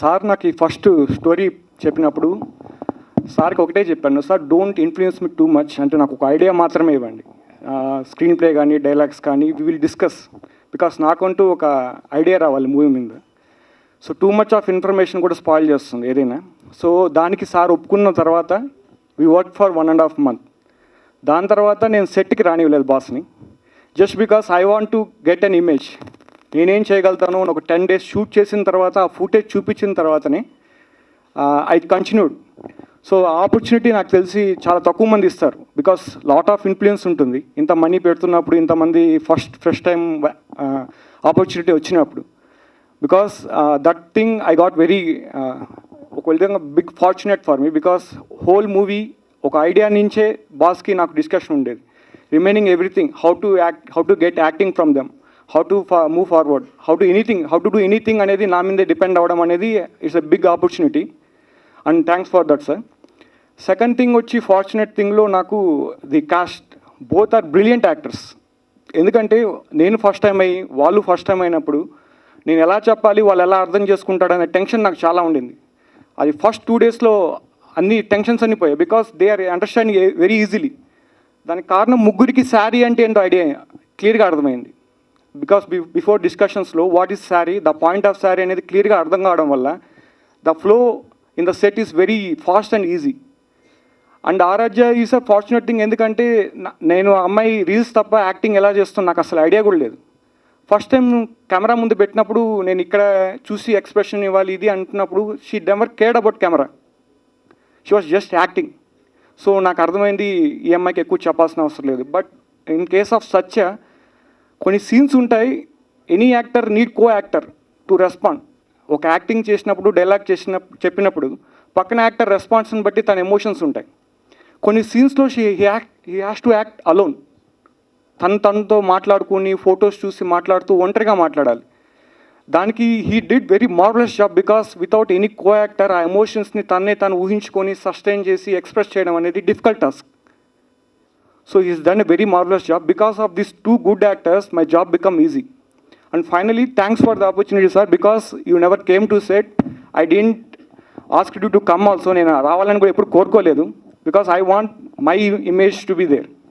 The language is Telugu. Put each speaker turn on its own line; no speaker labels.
సార్ నాకు ఈ ఫస్ట్ స్టోరీ చెప్పినప్పుడు సార్కి ఒకటే చెప్పాను sir don't influence me too much అంటే నాకు ఒక ఐడియా మాత్రమే ఇవ్వండి. స్క్రీన్ ప్లే కానీ డైలాగ్స్ కానీ వి విల్ డిస్కస్ బికాస్ నాకంటూ ఒక ఐడియా రావాలి మూవీ మీద. So too much of information కూడా స్పాయిల్ చేస్తుంది ఏదైనా. సో దానికి సార్ ఒప్పుకున్న తర్వాత we work for one and half month దాని తర్వాత నేను సెట్కి రానివ్వలేదు బాస్ని just because I want to get an image నేనేం చేయగలుగుతాను? అని ఒక టెన్ డేస్ షూట్ చేసిన తర్వాత ఆ ఫుటేజ్ చూపించిన తర్వాతనే ఐ కంటిన్యూడ్ సో ఆ ఆపర్చునిటీ నాకు తెలిసి చాలా తక్కువ మంది ఇస్తారు. బికాస్ లాట్ ఆఫ్ ఇన్ఫ్లుయెన్స్ ఉంటుంది. ఇంత మనీ పెడుతున్నప్పుడు ఇంతమంది ఫస్ట్ ఫస్ట్ టైం ఆపర్చునిటీ వచ్చినప్పుడు. Because that thing I got very ఒక విధంగా big fortunate for me because whole movie ఒక ఐడియా నుంచే బాస్కి నాకు డిస్కషన్ ఉండేది. Remaining everything how to act how to get acting from them how to move forward how to anything how to do anything అనేది నా మీదే డిపెండ్ అవ్వడం అనేది it's a big opportunity and thanks for that sir second thing వచ్చి ఫార్చునేట్ థింగ్లో నాకు the cast both are brilliant actors ఎందుకంటే నేను ఫస్ట్ టైం అయ్యి వాళ్ళు ఫస్ట్ టైం అయినప్పుడు నేను ఎలా చెప్పాలి వాళ్ళు ఎలా అర్థం చేసుకుంటాడనే టెన్షన్ నాకు చాలా ఉండింది. అది ఫస్ట్ టూ డేస్లో అన్ని టెన్షన్స్ అన్ని పోయాయి because they are understanding very easily దానికి కారణం ముగ్గురికి శారీ అంటే ఏంటో ఐడియా క్లియర్గా అర్థమైంది. Because before డిస్కషన్స్లో what is Saaree the point of Saaree అనేది క్లియర్గా అర్థం కావడం వల్ల the flow in the set is very fast and easy and Aaradhya is a fortunate thing ఎందుకంటే నేను ఆ అమ్మాయి రీల్స్ తప్ప యాక్టింగ్ ఎలా చేస్తాను నాకు అసలు ఐడియా కూడా లేదు. ఫస్ట్ టైం కెమెరా ముందు పెట్టినప్పుడు నేను ఇక్కడ చూసి ఎక్స్ప్రెషన్ ఇవ్వాలి ఇది అంటున్నప్పుడు she never cared about camera she was just acting so నాకు అర్థమైంది ఈ అమ్మాయికి ఎక్కువ చెప్పాల్సిన అవసరం లేదు. But in case of Satya కొన్ని సీన్స్ ఉంటాయి. Any actor need co actor to respond ఒక యాక్టింగ్ చేసినప్పుడు డైలాగ్ చేసిన చెప్పినప్పుడు పక్కన యాక్టర్ రెస్పాన్స్ని బట్టి తన ఎమోషన్స్ ఉంటాయి. కొన్ని సీన్స్లో she act he has to act alone తను తనతో మాట్లాడుకుని ఫొటోస్ చూసి మాట్లాడుతూ ఒంటరిగా మాట్లాడాలి. దానికి he did very marvellous job because without any co actor ఆ ఎమోషన్స్ని తన్నే తను ఊహించుకొని సస్టైన్ చేసి ఎక్స్ప్రెస్ చేయడం అనేది difficult task so is done a very marvellous job because of this two good actors my job become easy and finally thanks for the opportunity sir because you never came to set I didn't ask you to come also నేను రావాలని కూడా ఎప్పుడు కోరుకోలేదు. Because I want my image to be there